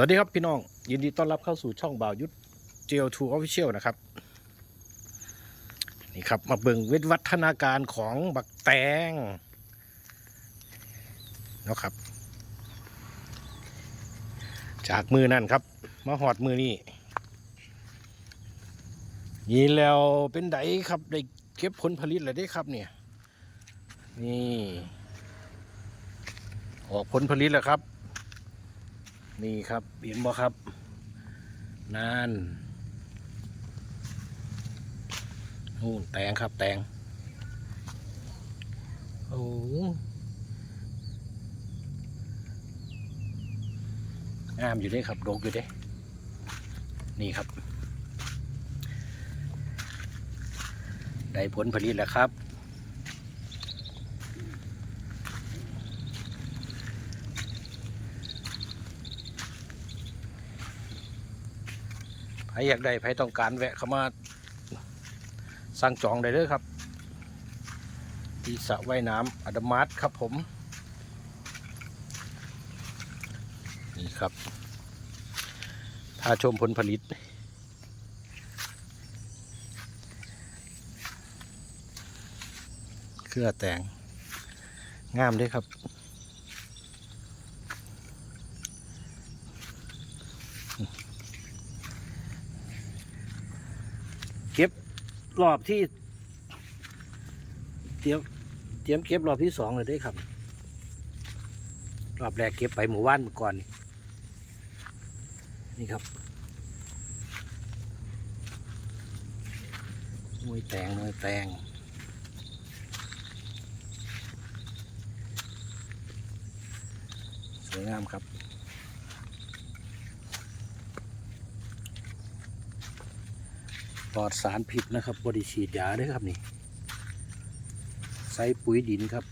วัสดีครับพี่น้อง ยินดีต้อนรับเข้าสู่ช่องบ่าวยุทธ GL2 Official นะครับ นี่ครับ มาเบิ่งวิวัฒนาการของบักแตงเนาะครับ จากมือนั่นครับ มาหอดมือนี่นี่แล้วเป็นไดครับได้เก็บผลผลิตแล้วได้ครับเนี่ย นี่ ออกผลผลิตแล้วครับ นี่ครับเห็นบ่ครับนานนู่นแตงครับแตงโอ้งามอยู่ด้ครับดกอยู่ด้นี่ครับ ได้ผลผลิตแล้วครับ รอยากได้ใครต้องการแวะเข้ามาสั่งจองได้เลยครับ ที่สระว่ายน้ำอดามาร์ทครับผม นี่ครับพาชมผลผลิต เครือแตงงามด้วยครับเก็ รอบที่ เตรียมเตรียมเก็บรอบที่สองเลยได้ครับ รอบแรกเก็บไปหมู่บ้านเมื่อก่อน นี่นี่ครับมวยแตงมวยแตงสวยงามครับ ลอดสารพิษนะครับบริฉีดยาด้วยครับนี่ใส่ปุ๋ยดินครับ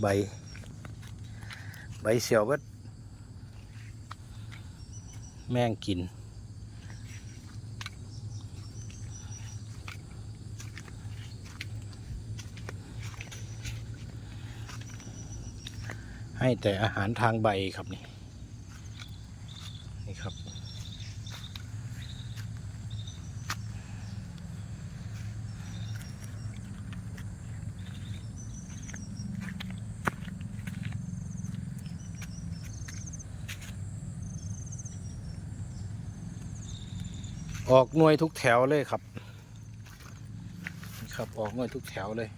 ใบ ใบเสียวเวัดแมงกิน ให้แต่อาหารทางใบครับนี่ นี่ครับ ออกหน่วยทุกแถวเลยครับ ครับออกหน่วยทุกแถวเลย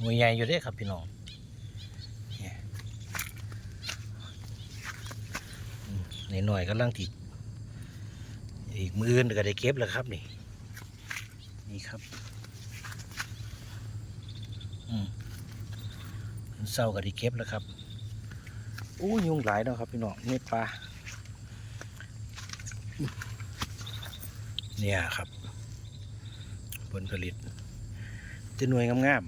หน่วยใหญ่อยู่ด้วยครับพี่น้อง หน่อยๆก็ลังติดอีกมืออื่นก็ได้เก็บแล้วครับนี่ นี่ครับอืมเศร้าก็ได้เก็บแล้วครับโอ้ยุงหลายเนาะครับพี่น้องนี่ปลาเนี่ยครับ ผลผลิตจะหน่วยงาม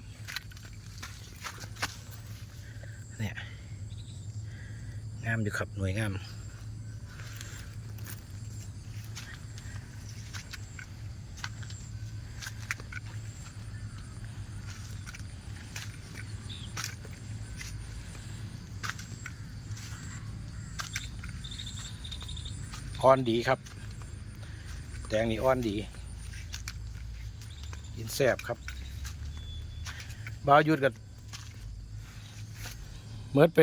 ๆเนี่ยงามอยู่ครับหน่วยงาม อ่อนดีครับ แตงนี่อ่อนดีกินแซบครับบาวหยุดกับเมื่อไป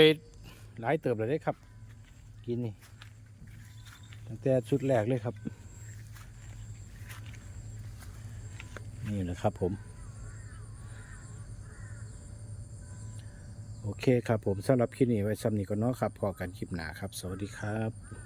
หลายเติบเลยได้ครับ กินนี่ตั้งแต่ชุดแรกเลยครับ นี่แหละครับผม โอเคครับผมสำหรับคลิปนี้ไว้ซ้ำนี้ก็เนาะครับ พอกันคลิปหนาครับ สวัสดีครับ